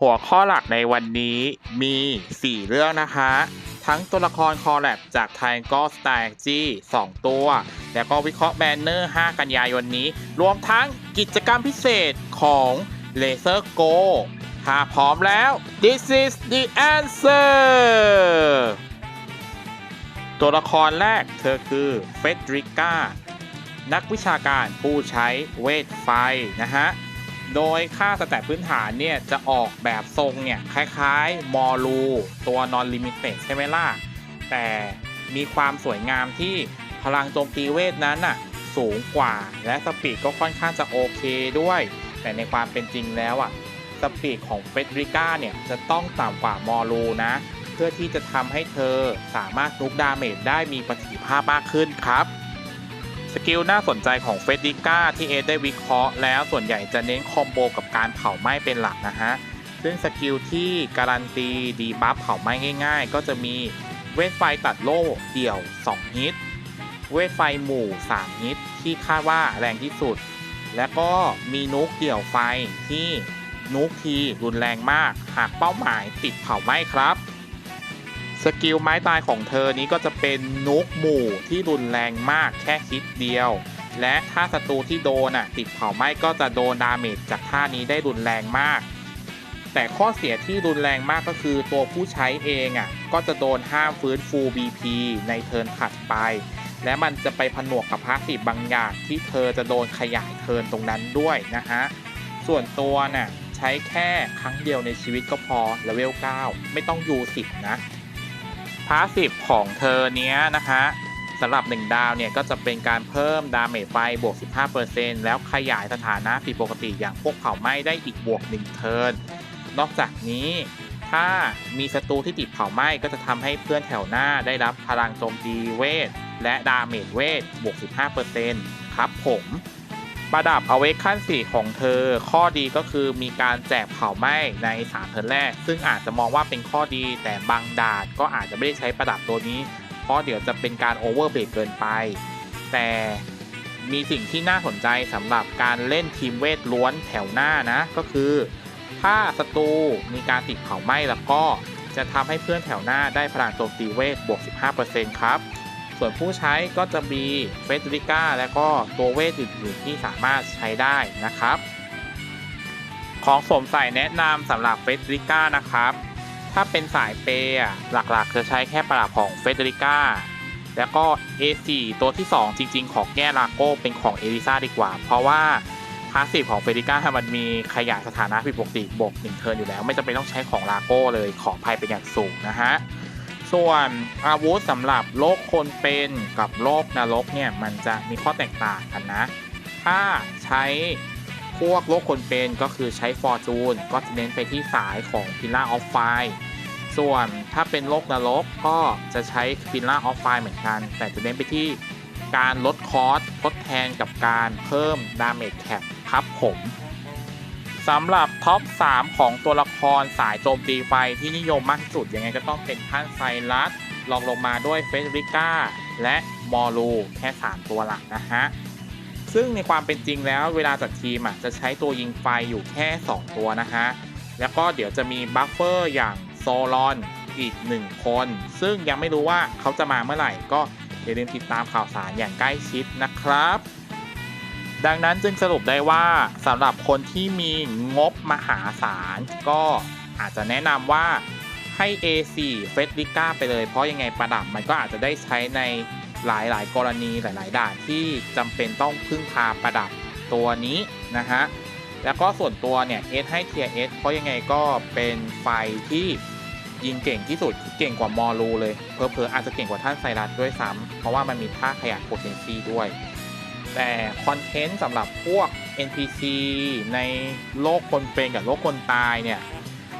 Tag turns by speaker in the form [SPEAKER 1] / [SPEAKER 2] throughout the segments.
[SPEAKER 1] หัวข้อหลักในวันนี้มี 4 เรื่องนะคะ ทั้งตัวละครคอแลบจาก t i g e s t r a t e g y 2ตัว แล้วก็วิเคราะห์แบนเนอร์ 5 กันยายนนี้ รวมทั้งกิจกรรมพิเศษของ Laser Go ถ้าพร้อมแล้ว this is the answer ตัวละครแรกเธอคือเฟดริก้านักวิชาการผู้ใช้เวทไฟนะฮะ โดยค่าสแตทพื้นฐานเนี่ยจะออกแบบทรงเนี่ยคล้ายๆมอลูตัวนอนลิมิเต็ดใช่ไหมล่ะ แต่มีความสวยงามที่พลังโจมตีเวทนั้นน่ะสูงกว่า และสปีดก็ค่อนข้างจะโอเคด้วย แต่ในความเป็นจริงแล้วอะสปีดของเฟดริก้าเนี่ยจะต้องต่ำกว่ามอลูนะ เพื่อที่จะทำให้เธอสามารถนุกดาเมจได้มีประสิทธิภาพมากขึ้นครับ สกิลน่าสนใจของเฟดิก้าที่เอได้วิเคราะห์แล้วส่วนใหญ่จะเน้นคอมโบกับการเผาไหม้เป็นหลักนะฮะ ซึ่งสกิลที่การันตีดีบัฟเผาไหม้ง่าย ๆ ก็จะมีเวทไฟตัดโล่เดี่ยว 2 ฮิต เวทไฟหมู่ 3 ฮิต ที่คาดว่าแรงที่สุด และก็มีนุกเดี่ยวไฟที่นุกทีรุนแรงมาก หากเป้าหมายติดเผาไหม้ครับ สกิลไม้ตายของเธอนี้ก็จะเป็นนุกหมู่ที่รุนแรงมากแค่คิดเดียว และถ้าศัตรูที่โดนอะติดเผาไหม้ก็จะโดนดาเมจจากท่านี้ได้รุนแรงมาก แต่ข้อเสียที่รุนแรงมากก็คือตัวผู้ใช้เองอะก็จะโดนห้ามฟื้นฟู BP ในเทิร์นถัดไป และมันจะไปผนวกกับพาสซีฟบางอย่างที่เธอจะโดนขยายเทิร์นตรงนั้นด้วยนะฮะส่วนตัวน่ะใช้แค่ครั้งเดียวในชีวิตก็พอเลเวล 9 ไม่ต้องยู10นะ พาสซีฟของเธอเนี้ยนะคะสำหรับ 1 ดาวเนี่ยก็จะเป็นการเพิ่มดาเมจไฟบวก 15%แล้วขยายสถานะผิดปกติอย่างพวกเผาไหม้ได้อีกบวก 1 เทิร์น นอกจากนี้ถ้ามีศัตรูที่ติดเผาไหม้ก็จะทำให้เพื่อนแถวหน้าได้รับพลังโจมตีเวท และดาเมจเวทบวก 15%ครับผม ประดับเอาไว้ขั้น4ของเธอ ข้อดีก็คือมีการแจกเผาไหม้ใน3เทิร์นแรก ซึ่งอาจจะมองว่าเป็นข้อดีแต่บางด่านก็อาจจะไม่ได้ใช้ประดับตัวนี้ เพราะเดี๋ยวจะเป็นการโอเวอร์เบรกเกินไป แต่มีสิ่งที่น่าสนใจสำหรับการเล่นทีมเวทล้วนแถวหน้านะ ก็คือ ถ้าศัตรูมีการติดเผาไหม้แล้วก็จะทำให้เพื่อนแถวหน้าได้พลังโจมตีเวทบวก 15%ครับ ส่วนผู้ใช้ก็จะมีเฟสติก้าและก็ตัวเวทอื่นๆที่สามารถใช้ได้นะครับ ของสวมใส่แนะนำสำหรับเฟสติก้านะครับ ถ้าเป็นสายเปย์อหลักๆจะใช้แค่ประดับของเฟสติก้าแล้วก็ A4 ตัวที่ 2 จริง ๆ ของแง่ลาโก้เป็นของเอลิซาดีกว่า เพราะว่าพาสซีฟของเฟติก้ามันมีขยายสถานะผิดปกติบวก1เทิร์นอยู่แล้ว ไม่จำเป็นต้องใช้ของลาโก้เลยขออภัยเป็นอย่างสูงนะฮะ ส่วนอาวุธสำหรับโลกคนเป็นกับโลกนรกเนี่ยมันจะมีข้อแตกต่างกันนะ ถ้าใช้พวกโลกคนเป็นก็คือใช้ฟอร์จูนก็จะเน้นไปที่สายของพิล่าออฟไฟส่วนถ้าเป็นโลกนรกก็จะใช้พิล่าออฟไฟเหมือนกัน แต่จะเน้นไปที่การลดคอสทดแทนกับการเพิ่มดาเมจแคปครับผม สำหรับท็อป 3 ของตัวละครสายโจมตีไฟที่นิยมมากที่สุดยังไงก็ต้องเป็นท่านไซรัสลองลงมาด้วยเฟสริก้าและมอลูแค่ 3 ตัวหลักนะฮะ ซึ่งในความเป็นจริงแล้วเวลาจัดทีมอะจะใช้ตัวยิงไฟอยู่แค่ 2 ตัวนะฮะ แล้วก็เดี๋ยวจะมีบัฟเฟอร์อย่างโซลอนอีก 1 คน ซึ่งยังไม่รู้ว่าเขาจะมาเมื่อไหร่ก็อย่าลืมติดตามข่าวสารอย่างใกล้ชิดนะครับ ดังนั้นจึงสรุปได้ว่าสำหรับคนที่มีงบมหาศาล ก็อาจจะแนะนำว่าให้ A4 เฟสติก้าไปเลย เพราะยังไงประดับมันก็อาจจะได้ใช้ในหลายๆ กรณีหลาย ๆ ด่านที่จำเป็นต้องพึ่งพาประดับตัวนี้นะฮะ แล้วก็ส่วนตัวเนี่ย S ให้เทีย S เพราะยังไงก็เป็นไฟที่ยิงเก่งที่สุดเก่งกว่ามอลูเลยเพอเพอๆอาจจะเก่งกว่าท่านไซรัสด้วยซ้ำเพราะว่ามันมีท่าขยายโพเทนซีด้วย แต่คอนเทนต์สำหรับพวก NPC ในโลกคนเป็นกับโลกคนตายเนี่ย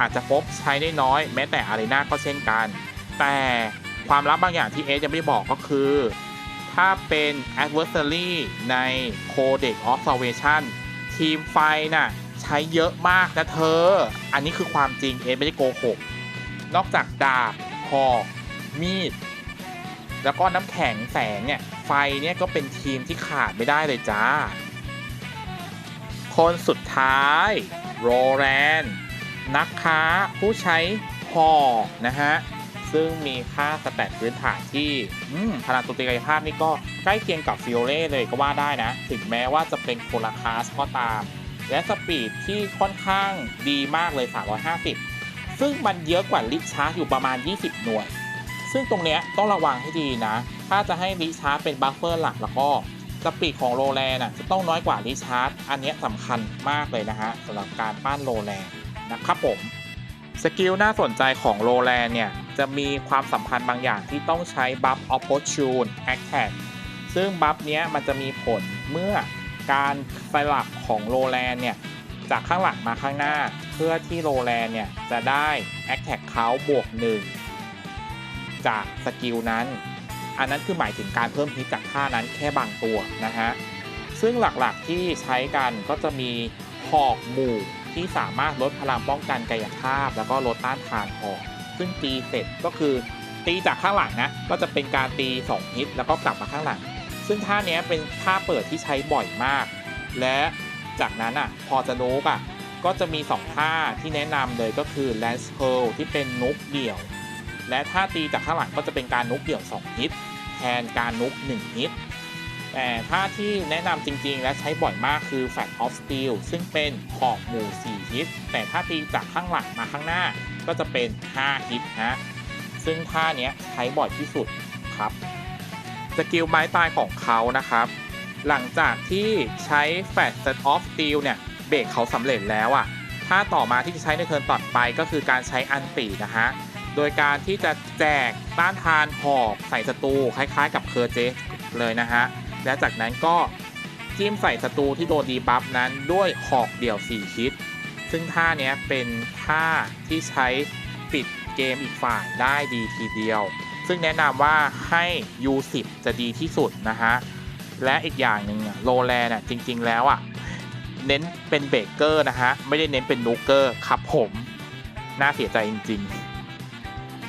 [SPEAKER 1] อาจจะพบใช้ได้น้อยแม้แต่อารีนาก็เช่นกัน แต่ความลับบางอย่างที่เอสยังไม่บอกก็คือ ถ้าเป็น adversary ใน Codex of Salvation ทีมไฟน่ะใช้เยอะมากนะเธอ อันนี้คือความจริงเอไม่ได้โกหก นอกจากดาบหอกมีด แล้วก็น้ำแข็งแสงเนี่ยไฟเนี่ยก็เป็นทีมที่ขาดไม่ได้เลยจ้า คนสุดท้ายโรแลนนักค้าผู้ใช้หอนะฮะ ซึ่งมีค่าสแตทพื้นฐานที่อืมพลังตัวตีกายภาพนี่ก็ใกล้เคียงกับฟิโอเล่เลยก็ว่าได้นะ ถึงแม้ว่าจะเป็นโคนละคาสก็ตาม และสปีดที่ค่อนข้างดีมากเลย 350 ซึ่งมันเยอะกว่าลิชาร์อยู่ประมาณ 20 หน่วย ซึ่งตรงเนี้ยต้องระวังให้ดีนะ ถ้าจะให้ลิชาร์จเป็นบัฟเฟอร์หลักแล้วก็สปีดของโรแลนอะจะต้องน้อยกว่าลิชาร์จอันนี้สำคัญมากเลยนะฮะสำหรับการปั้นโรแลนนะครับผมสกิลน่าสนใจของโรแลนเนี่ย จะมีความสัมพันธ์บางอย่างที่ต้องใช้บัฟ opportune attack ซึ่งบัฟเนี้ยมันจะมีผลเมื่อการสลับของโรแลนเนี่ย จากข้างหลังมาข้างหน้า เพื่อที่โรแลนเนี่ย จะได้ attack เขาบวกหนึ่ง จากสกิลนั้น อันนั้นคือหมายถึงการเพิ่มพิษจากท่านั้นแค่บางตัวนะฮะ ซึ่งหลักๆที่ใช้กันก็จะมีหอกหมู่ที่สามารถลดพลังป้องกันกายภาพ แล้วก็ลดต้านทานหอก ซึ่งตีเสร็จก็คือตีจากข้างหลังนะ ก็จะเป็นการตี2ฮิตแล้วก็กลับมาข้างหลัง ซึ่งท่าเนี้ยเป็นท่าเปิดที่ใช้บ่อยมาก และจากนั้นอะพอจะนุกอะก็จะมี 2 ท่าที่แนะนำเลยก็คือ Lance Pearl ที่เป็นนุกเดี่ยว และท่าตีจากข้างหลังก็จะเป็นการนุกเดี่ยว 2 ฮิต แทนการนุก 1 ฮิต แต่ท่าที่แนะนำจริงๆ และใช้บ่อยมากคือ Fat of Steel ซึ่งเป็นหอกหมู่ 4 ฮิต แต่ถ้าตีจากข้างหลังมาข้างหน้าก็จะเป็น 5 ฮิตนะ ซึ่งท่าเนี้ยใช้บ่อยที่สุดครับ สกิลไม้ตายของเขานะครับ หลังจากที่ใช้ Fat Set of Steel เนี่ย เบรกเขาสำเร็จแล้วอะ่ะท่าต่อมาที่จะใช้ในเทิร์นต่อไปก็คือการใช้อันตีนะฮะ โดยการที่จะแจกต้านทานหอกใส่ศัตรูคล้ายๆ กับเคอร์เจสเลยนะฮะ และจากนั้นก็จิ้มใส่ศัตรูที่โดนดีบัฟนั้นด้วยหอกเดี่ยว 4 คิด ซึ่งท่าเนี้ยเป็นท่าที่ใช้ปิดเกมอีกฝ่ายได้ดีทีเดียว ซึ่งแนะนำว่าให้ U10 จะดีที่สุดนะฮะ และอีกอย่างหนึ่งโรแลนอ่จริง ๆ แล้วอะเน้นเป็นเบเกอร์นะฮะ ไม่ได้เน้นเป็นนูเกอร์ครับผม น่าเสียใจจริง ๆ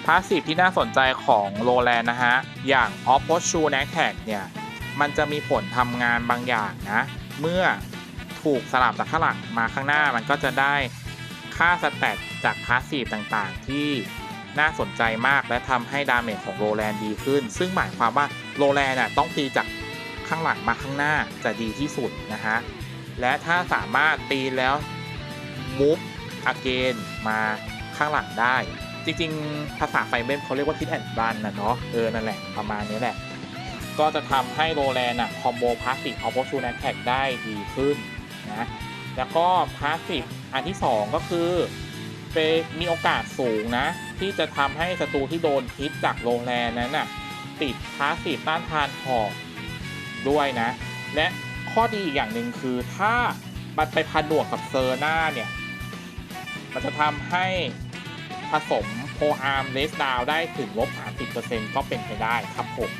[SPEAKER 1] พาสซีฟที่น่าสนใจของโรแลนนะฮะ อย่าง o p p o s u n a t a c เนี่ย มันจะมีผลทำงานบางอย่างนะ เมื่อถูกสลับจากข้างหลังมาข้างหน้ามันก็จะได้ค่าสแตทจากพาสซีฟต่างๆ ที่น่าสนใจมากและทำให้ดาเมจของโรแลนดีขึ้น ซึ่งหมายความว่าโรแลนน่ะต้องตีจากข้างหลังมาข้างหน้าจะดีที่สุดนะฮะ และถ้าสามารถตีแล้วมูฟอเกนมาข้างหลังได้ จริงๆ ภาษาไฟเบมเขาเรียกว่าทิศแอนด์บันนะเนาะเออนั่นแหละประมาณนี้แหละ ก็จะทำให้โรแลนอะคอมโบพาสซีฟออปชั่นแท็กได้ดีขึ้นนะแล้วก็พาสซีฟอันที่ 2 ก็คือเป็นมีโอกาสสูงนะ ที่จะทำให้ศัตรูที่โดนพิษจากโรแรมนั้นน่ะติดพาสซีฟต้านทานหอกด้วยนะ และข้อดีอีกอย่างหนึ่งคือถ้ามันไปผนวกกับเซอร์หน้าเนี่ย มันจะทำให้ ผสมโพอาร์มเลสดาวได้ถึงลบ 30%ก็เป็นไปได้ครับผม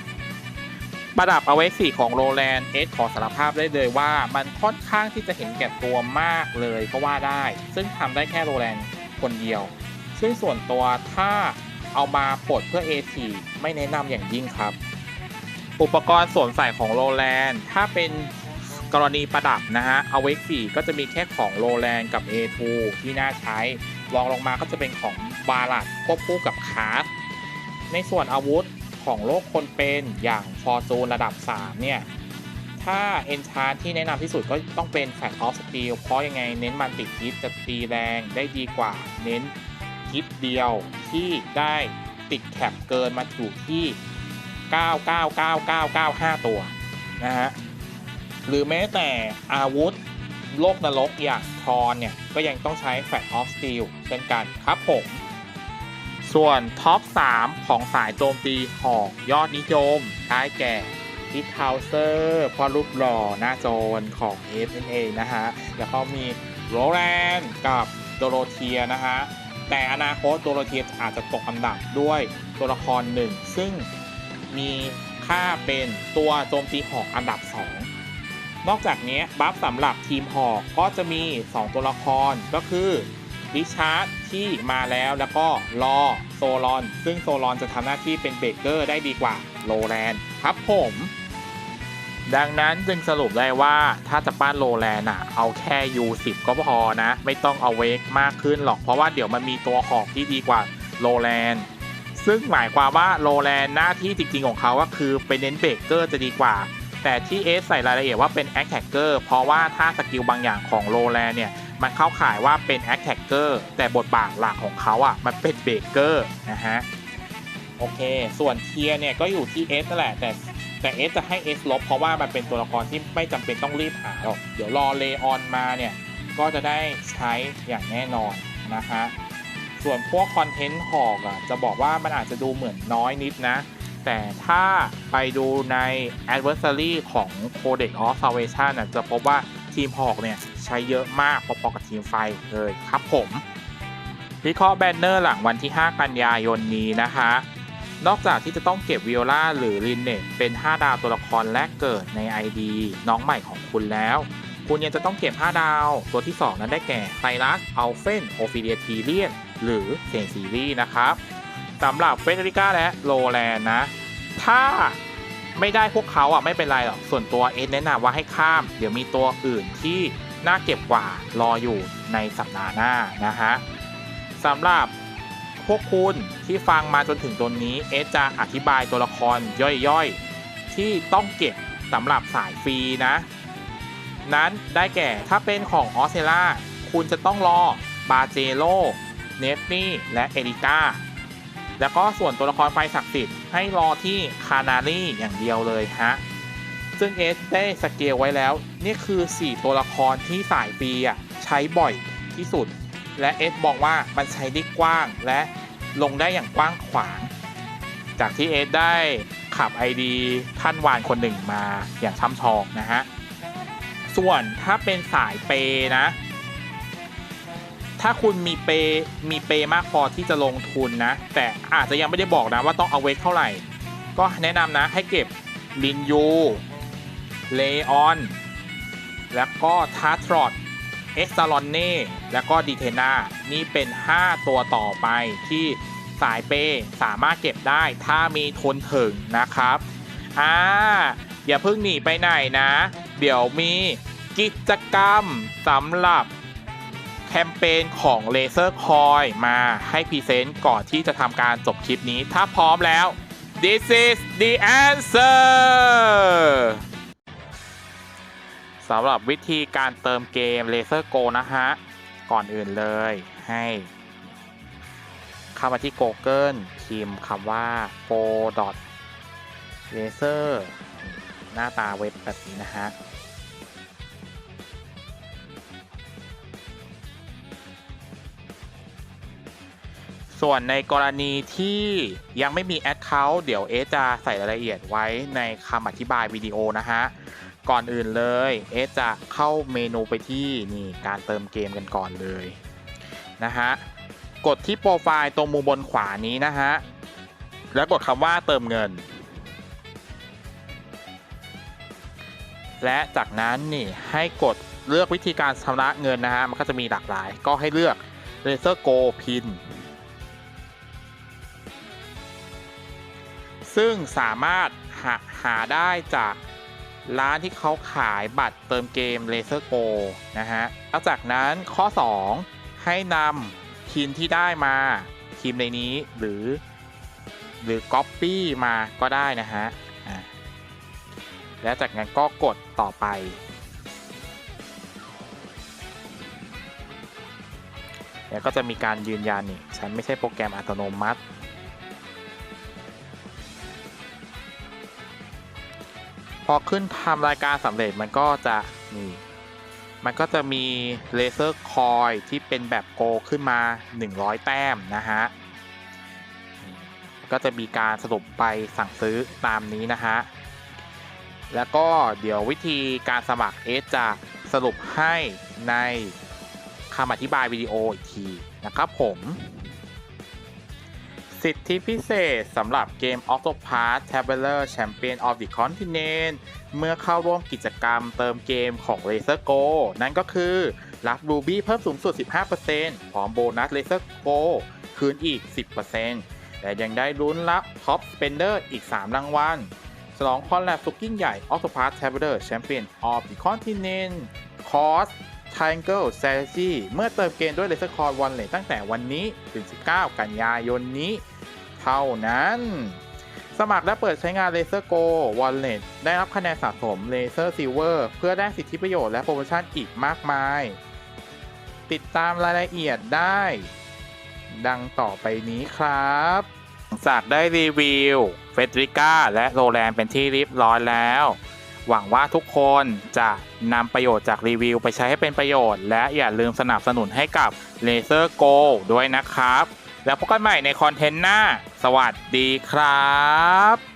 [SPEAKER 1] ประดับเอาไว้สีของโรแลนเอสขอสารภาพได้เลยว่า มันค่อนข้างที่จะเห็นแก่ตัวมากเลยก็ว่าได้ ซึ่งทำได้แค่โรแลนคนเดียว ซึ่งส่วนตัวถ้าเอามาปลดเพื่อ A4 ไม่แนะนำอย่างยิ่งครับ อุปกรณ์สวมใส่ของโรแลนถ้าเป็นกรณีประดับนะฮะเอาไว้สีก็จะมีแค่ของโรแลนกับ A2 ที่น่าใช้ รองลงมาก็จะเป็นของบาลัดควบคู่กับคาร์ในส่วนอาวุธของโลกคนเป็นอย่างฟอร์จูนระดับ 3 เนี่ย ถ้าเอนชาร์ที่แนะนำที่สุดก็ต้องเป็นแฟ t ออฟสตีลเพราะยังไงเน้นมันติดฮิตจะตีแรงได้ดีกว่าเน้นฮิตเดียวที่ได้ติดแคปเกินมาถูกที่ 9999995 ตัวนะฮะ หรือแม้แต่อาวุธ โลกนรกอย่างทรอนเนี่ย ก็ยังต้องใช้แฟ t ออฟสตีลเช่นกันครับผม ส่วนท็อป 3 ของสายโจมตีหอกยอดนิยมได้แก่ทิทเทาเซอร์พ่อรูปหล่อหน้าโจรของ f n a นะฮะ แล้วก็มีโรแลนกับโดโรเทียนะฮะ แต่อนาคตโดโรเทียอาจจะตกอันดับด้วยตัวละครหนึ่งซึ่งมีค่าเป็นตัวโจมตีหอกอันดับ 2 นอกจากนี้บัฟสำหรับทีมหอกก็จะมี 2 ตัวละครก็คือริชาร์ดที่มาแล้วแล้วก็รอโซลอน ซึ่งโซลอนจะทำหน้าที่เป็นเบเกอร์ได้ดีกว่าโลแลนครับผม ดังนั้นจึงสรุปได้ว่าถ้าจะปั้นโลแลนอะเอาแค่ U10 ก็พอนะ ไม่ต้องเอาเวกมากขึ้นหรอกเพราะว่าเดี๋ยวมันมีตัวหอกที่ดีกว่าโลแลนซึ่งหมายความว่าโลแลนหน้าที่จริงๆของเขาก็คือไปเน้นเบเกอร์จะดีกว่า แต่ที่เอสใส่รายละเอียดว่าเป็นแอคแท็กเกอร์เพราะว่าถ้าสกิลบางอย่างของโลแลนเนี่ยมันเข้าข่ายว่าเป็นแอคแท็กเกอร์แต่บทบาทหลักของเขาอะมันเป็นเบเกอร์นะฮะโอเค ส่วนเทียเนี่ยก็อยู่ที่ S นั่นแหละแต่แต่ S จะให้ S ลบเพราะว่ามันเป็นตัวละครที่ไม่จำเป็นต้องรีบหาหรอกเดี๋ยวรอเลออนมาเนี่ยก็จะได้ใช้อย่างแน่นอนนะฮะส่วนพวกคอนเทนต์หอกอะจะบอกว่ามันอาจจะดูเหมือนน้อยนิดนะ แต่ถ้าไปดูใน adversary ของ Codex of Salvation น่ะจะพบว่าทีมหอกเนี่ยใช้เยอะมากพอๆกับทีมไฟเลยครับผมวิเคราะห์แบนเนอร์หลังวันที่ 5 กันยายนนี้นะคะ นอกจากที่จะต้องเก็บวิโอลาหรือลินเนตเป็น 5 ดาวตัวละครแรกเกิดใน ID น้องใหม่ของคุณแล้ว คุณยังจะต้องเก็บ 5 ดาวตัวที่ 2 นั้นได้แก่ไซรัสอัลเฟนโอฟิเลียทีเลียนหรือเซนซีรีนะครับ สำหรับเฟเดริก้าและโรแลนนะ ถ้าไม่ได้พวกเขาอะไม่เป็นไรหรอก ส่วนตัวเอสแนะนำว่าให้ข้าม เดี๋ยวมีตัวอื่นที่น่าเก็บกว่ารออยู่ในสัปดาห์หน้านะฮะสำหรับพวกคุณที่ฟังมาจนถึงตรงนี้เอสจะอธิบายตัวละครย่อยๆ ที่ต้องเก็บสำหรับสายฟรีนะ นั้นได้แก่ถ้าเป็นของออสเตรล่าคุณจะต้องรอบาเจโลเนฟนี่และเอริก้า แล้วก็ส่วนตัวละครไฟศักดิ์สิทธิ์ให้รอที่คานารีอย่างเดียวเลยฮะ ซึ่งเอสได้สเกลไว้แล้ว นี่คือ 4 ตัวละครที่สายปีอะใช้บ่อยที่สุด และเอสบอกว่ามันใช้ได้กว้างและลงได้อย่างกว้างขวาง จากที่เอสได้ขับ ID ท่านวานคนหนึ่งมาอย่างช่ำชองนะฮะ ส่วนถ้าเป็นสายเปย์นะ ถ้าคุณมีเปย์มีเปย์มากพอที่จะลงทุนนะ แต่อาจจะยังไม่ได้บอกนะว่าต้องเอาเวทเท่าไหร่ ก็แนะนำนะให้เก็บลินยูเลออน แล้วก็ทาร์ทรอดเอ็กซาลอนเน่แล้วก็ดีเทนานี่เป็น 5 ตัวต่อไปที่สายเปย์สามารถเก็บได้ถ้ามีทุนถึงนะครับอ่าอย่าเพิ่งหนีไปไหนนะ เดี๋ยวมีกิจกรรมสำหรับ แคมเปญของ Laser Coin มาให้พรีเซนต์ก่อนที่จะทำการจบคลิปนี้ ถ้าพร้อมแล้ว this is the answer สำหรับวิธีการเติมเกม Laser Go นะฮะ ก่อนอื่นเลยให้เข้ามาที่ Google พิมพ์คำว่า go laser หน้าตาเว็บแบบนี้นะฮะ ส่วนในกรณีที่ยังไม่มี Account เดี๋ยวเอสจะใส่รายละเอียดไว้ในคำอธิบายวิดีโอนะฮะ ก่อนอื่นเลยเอสจะเข้าเมนูไปที่นี่การเติมเกมกันก่อนเลยนะฮะ กดที่โปรไฟล์ตรงมุมบนขวานี้นะฮะ แล้วกดคำว่าเติมเงิน และจากนั้นนี่ให้กดเลือกวิธีการชำระเงินนะฮะ มันก็จะมีหลากหลาย ก็ให้เลือก Laser Go Pin ซึ่งสามารถหาหาได้จากร้านที่เขาขายบัตรเติมเกม Laser Go นะฮะแล้วจากนั้นข้อ 2 ให้นำพินที่ได้มาพิมในนี้หรือ หรือ Copy มาก็ได้นะฮะอะแล้วจากนั้นก็กดต่อไป แล้วก็จะมีการยืนยันนี่ฉันไม่ใช่โปรแกรมอัตโนมัติ อขึ้นทำรายการสำเร็จมันก็จะนี่มันก็จะมีเลเซอร์คอยที่เป็นแบบโกขึ้นมา 100 แต้มนะฮะ ก็จะมีการสรุปไปสั่งซื้อตามนี้นะฮะ แล้วก็เดี๋ยววิธีการสมัครเอสจะสรุปให้ในคำอธิบายวิดีโออีกทีนะครับผม สิทธิพิเศษสำหรับเกม Octopath Traveler Champion of the Continent เมื่อเข้าร่วมกิจกรรมเติมเกมของ Laser Go นั่นก็คือ รับรูบี้เพิ่มสูงสุด 15%พร้อมโบนัส Laser Go คืนอีก 10%และยังได้ลุ้นรับ Top Spender อีก 3 รางวัลฉลองคอนแลบสุดยิ่งใหญ่ Octopath Traveler Champion of the Continent Cost Triangle Strategy เมื่อเติมเกมด้วย Laser Core Wallet ตั้งแต่วันนี้ถึง 19 กันยายนนี้ เท่านั้น สมัครและเปิดใช้งาน Laser Go Wallet ได้รับคะแนนสะสม Laser Silver เพื่อได้สิทธิประโยชน์และโปรโมชั่นอีกมากมาย ติดตามรายละเอียดได้ ดังต่อไปนี้ครับจากได้รีวิวเฟดริก้าและโรแลนเป็นที่เรียบร้อยแล้ว หวังว่าทุกคนจะนำประโยชน์จากรีวิวไปใช้ให้เป็นประโยชน์ และอย่าลืมสนับสนุนให้กับ Laser Go ด้วยนะครับ แล้วพบกันใหม่ในคอนเทนต์หน้า สวัสดีครับ